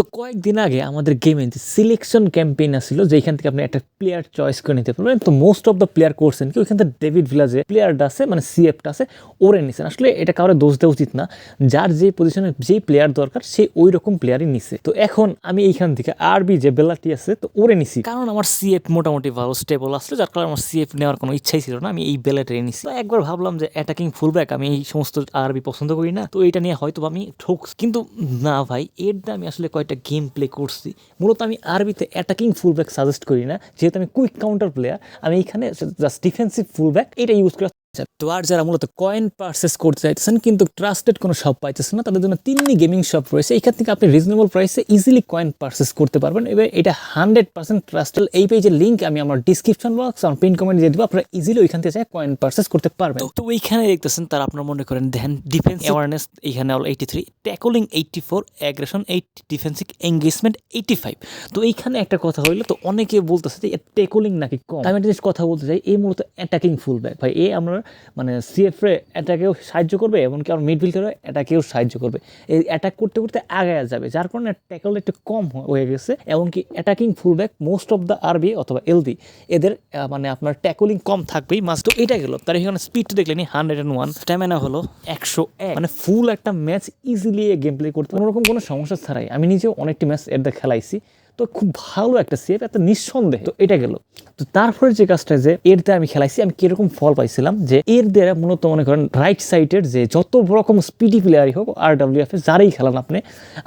তো কয়েকদিন আগে আমাদের গেমে যে সিলেকশন ক্যাম্পেইন আসছিল যেখান থেকে আপনি একটা প্লেয়ার চয়েস করে নিতে পারবেন, তো মোস্ট অফ দ্য প্লেয়ার করছেন কি? ওইখান থেকে ডেভিড ভিলাজে প্লেয়ারটা আছে মানে সিএফটা আছে, ওরে নিছেন। আসলে এটা কারও দোষ দেওয়া উচিত না। যার যে পজিশনে যেই প্লেয়ার দরকার, সে ওই রকম প্লেয়ারই নিছে। তো এখন আমি এইখান থেকে আরবি যে বেলাটি আছে, তো ওরে নিছি। কারণ আমার সিএফ মোটামুটি ভালো স্টেবল আসলো, যার কারণে আমার সিএফ নেওয়ার কোনো ইচ্ছাই ছিল না। আমি এই বেলাটাই নিছি। তো একবার ভাবলাম যে অ্যাটাকিং ফুলব্যাক আমি এই সমস্ত আরবি পছন্দ করি না, তো এটা নিয়ে হয়তো আমি ঠোক কিন্তু না ভাই, এর দিয়ে আমি আসলে কয়েকটা গেম প্লে করছি। মূলত আমি আরবিতে অ্যাটাকিং ফুলব্যাক সাজেস্ট করি না, যেহেতু আমি কুইক কাউন্টার প্লেয়ার আমি এখানে জাস্ট ডিফেন্সিভ ফুলব্যাক এটা ইউজ করে তো আর যারা মূলত কয়েন পারচেস করতে চাইতেছেন কিন্তু ট্রাস্টেড কোনো শপ পাইতেছেন না তাদের জন্য তিনটি গেমিং শপ রয়েছে। এখান থেকে আপনি রিজনেবল প্রাইসে ইজিলি কয়েন পারচেস করতে পারবেন। এবার এটা হান্ড্রেড পার্সেন্ট ট্রাস্টেড এই পেজের লিঙ্ক আমি আমার ডিসক্রিপশন বক্স আমার পিন কমেন্ট দিয়ে দেবো। আপনারা ইজিলি ওইখান থেকে কয়েন পারচেস করতে পারবেন। তো ওইখানে দেখতেছেন তারা আপনার মনে করেন দেন ডিফেন্স অ্যাওয়ারনেস এখানে হল eighty three tackling eighty four aggression eight defensive engagement eighty five তো এইখানে একটা কথা হইল তো অনেকে বলতেছে যে ট্যাকলিং নাকি কম? আমি একটা জিনিস কথা বলতে চাই এই মূলত অ্যাটাকিং ফুল ব্যাক ভাই এ আমরা মানে সিএফরে অ্যাটাকেও সাহায্য করবে এমনকি আমার মিডফিল্ডারও অ্যাটাকেও সাহায্য করবে। এই অ্যাটাক করতে করতে আগে যাবে যার কারণে ট্যাকল একটু কম হয়ে গেছে। এমনকি attacking fullback most of the RB অথবা এলদি এদের মানে আপনার ট্যাকলিং কম থাকবেই। মাস্ট তো এটা গেল তার এখানে স্পিড দেখলেনি হান্ড্রেড অ্যান্ড ওয়ান স্ট্যামিনা হলো একশো এক। মানে ফুল একটা ম্যাচ ইজিলি গেম প্লে করতে কোনো রকম কোনো সমস্যা ছাড়াই। আমি নিজেও অনেকটি ম্যাচ এর খেলাইছি। তো খুব ভালো একটা সেফ একটা নিঃসন্দেহ। তো এটা গেল। তো তারপরে যে কাজটা যে এর দিয়ে আমি খেলাইছি, আমি কীরকম ফল পাইছিলাম যে এর দ্বারা মূলত মনে করেন রাইট সাইডের যে যত রকম স্পিডি প্লেয়ারই হোক আর ডাব্লিউ এফ এ যারাই খেলান আপনি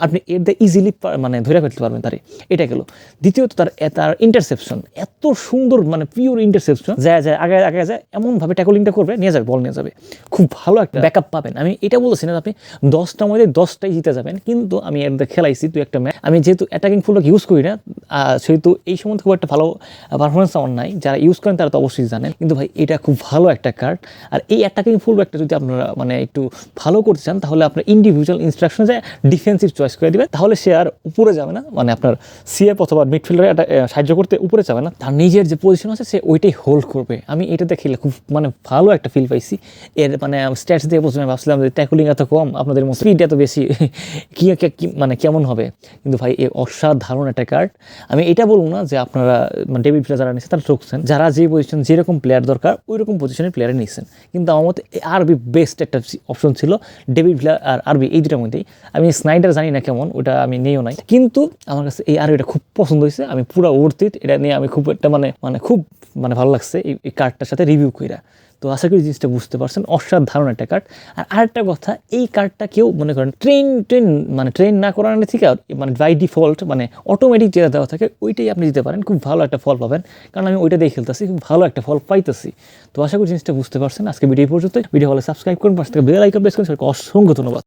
আপনি এর দিয়ে ইজিলি মানে ধরে ফেলতে পারবেন তারে। এটা গেল। দ্বিতীয়ত তার তার ইন্টারসেপশন এত সুন্দর মানে পিওর ইন্টারসেপশন যায় যায় আগে আগে যায়, এমনভাবে ট্যাকলিংটা করবে, নিয়ে যাবে বল নিয়ে যাবে। খুব ভালো একটা ব্যাকআপ পাবেন। আমি এটা বলছি না আপনি দশটার মধ্যে দশটাই জিতে যাবেন, কিন্তু আমি এর খেলাইছি দু একটা ম্যাচ আমি যেহেতু অ্যাটাকিং ফুলব্যাক ইউজ করি না। আহ, সেহেতু এই সম্বন্ধে খুব একটা ভালো পারফরমেন্স আমার নাই। যারা ইউজ করেন তারা তো অবশ্যই জানেন। কিন্তু ভাই এটা খুব ভালো একটা কার্ড আর এই অ্যাটাকিং ফুলব্যাকটা যদি আপনারা মানে একটু ভালো করতে চান তাহলে আপনার ইন্ডিভিজুয়াল ইনস্ট্রাকশন যায় ডিফেন্সিভ চয়েস করে দিবেন। তাহলে সে আর উপরে যাবে না। মানে আপনার সিএফ অথবা মিডফিল্ডারে একটা সাহায্য করতে উপরে যাবে না। তার নিজের যে পজিশন আছে সে ওইটাই হোল্ড করবে। আমি এটাতে খেলে খুব মানে ভালো একটা ফিল পাইছি। এর মানে স্ট্যাটস দিয়ে প্রথমে ভাবছিলাম যে ট্যাকলিং এত কম আপনাদের মতো স্পিড এত বেশি কি- মানে কেমন হবে? কিন্তু ভাই এ অসাধারণ একটা কার্ড আমি এটা বলব না যে আপনারা মানে ডেভিড প্লেয়ার যারা নিচ্ছেন তারা ঠকছেন। যারা যে পজিশন যেরকম প্লেয়ার দরকার ওই রকম পজিশনের প্লেয়ারে নিচ্ছেন কিন্তু আমার মতে আরবি বেস্ট একটা অপশন ছিল ডেভিড প্লেয়ার আর আরবি এই দুটার মধ্যেই। আমি স্নাইডার জানি না কেমন, ওটা আমি নেইও নাই। কিন্তু আমার কাছে এই আরবিটা খুব পছন্দ হয়েছে। আমি পুরো ওর্থিত এটা নিয়ে আমি খুব একটা মানে মানে খুব মানে ভালো লাগছে এই কার্ডটার সাথে রিভিউ কইরা। তো আশা করি জিনিসটা বুঝতে পারছেন। অসাধারণ একটা কার্ড আর আরেকটা কথা, এই কার্ডটা কেউ মনে করেন ট্রেন ট্রেন মানে ট্রেন না করানো থেকে মানে বাই ডিফল্ট মানে অটোমেটিক যেটা দেওয়া থাকে, ওইটাই আপনি দিতে পারেন। খুব ভালো একটা ফল পাবেন। কারণ আমি ওইটা দিয়ে খেলতেছি খুব ভালো একটা ফল পাইতেছি। তো আশা করি জিনিসটা বুঝতে পারছেন। আজকে ভিডিও পর্যন্ত ভিডিও হলে সাবস্ক্রাইব করুন, পাশ থেকে বেল আইকন প্রেস করুন। অসংখ্য ধন্যবাদ।